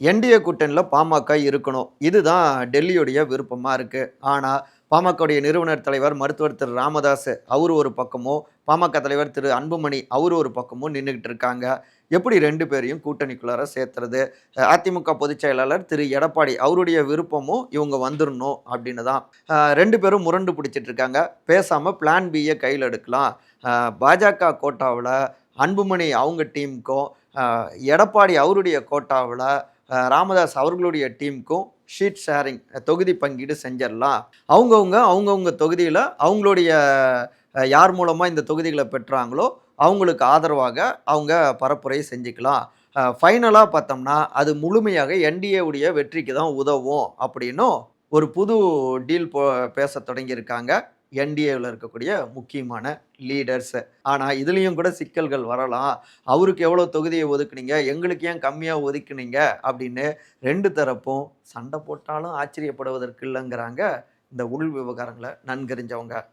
NDA கூட்டணியில் பாமக இருக்கணும். இதுதான் டெல்லியுடைய விருப்பமாக இருக்குது ஆனால் பாமகவுடைய நிறுவனர் தலைவர் மருத்துவர் திரு ராமதாஸ் அவர் ஒரு பக்கமும் பாமக தலைவர் திரு அன்புமணி அவர் ஒரு பக்கமும் நின்றுக்கிட்டு இருக்காங்க. எப்படி ரெண்டு பேரையும் கூட்டணிக்குள்ளார சேர்த்துறது? அதிமுக பொதுச் செயலாளர் திரு எடப்பாடி அவருடைய விருப்பமும் இவங்க வந்துடணும் அப்படின்னு தான் ரெண்டு பேரும் முரண்டு பிடிச்சிட்டு இருக்காங்க. பேசாமல் பிளான் பியை கையில் எடுக்கலாம். பாஜக கோட்டாவில் அன்புமணி அவங்க டீமுக்கும் எடப்பாடி அவருடைய கோட்டாவில் ராமதாஸ் அவர்களுடைய டீமுக்கும் ஷீட் ஷேரிங் தொகுதி பங்கீடு செஞ்சிடலாம். அவங்கவுங்க அவங்கவுங்க தொகுதியில் அவங்களுடைய யார் மூலமாக இந்த தொகுதிகளை பெற்றாங்களோ அவங்களுக்கு ஆதரவாக அவங்க பரப்புரை செஞ்சுக்கலாம். ஃபைனலாக பார்த்தோம்னா அது முழுமையாக என்டிஏவுடைய வெற்றிக்கு தான் உதவும் அப்படின்னும் ஒரு புது டீல் போ பேச தொடங்கியிருக்காங்க. என்டிஏவில் இருக்கக்கூடிய முக்கியமான லீடர்ஸ் ஆனால் இதுலேயும் கூட சிக்கல்கள் வரலாம். அவருக்கு எவ்வளோ தொகுதியை ஒதுக்குனீங்க? எங்களுக்கு ஏன் கம்மியாக ஒதுக்குனீங்க? அப்படின்னு ரெண்டு தரப்பும் சண்டை போட்டாலும் ஆச்சரியப்படுவதற்கு இல்லைங்கிறாங்க இந்த உள் விவகாரங்களை நன்கறிஞ்சவங்க.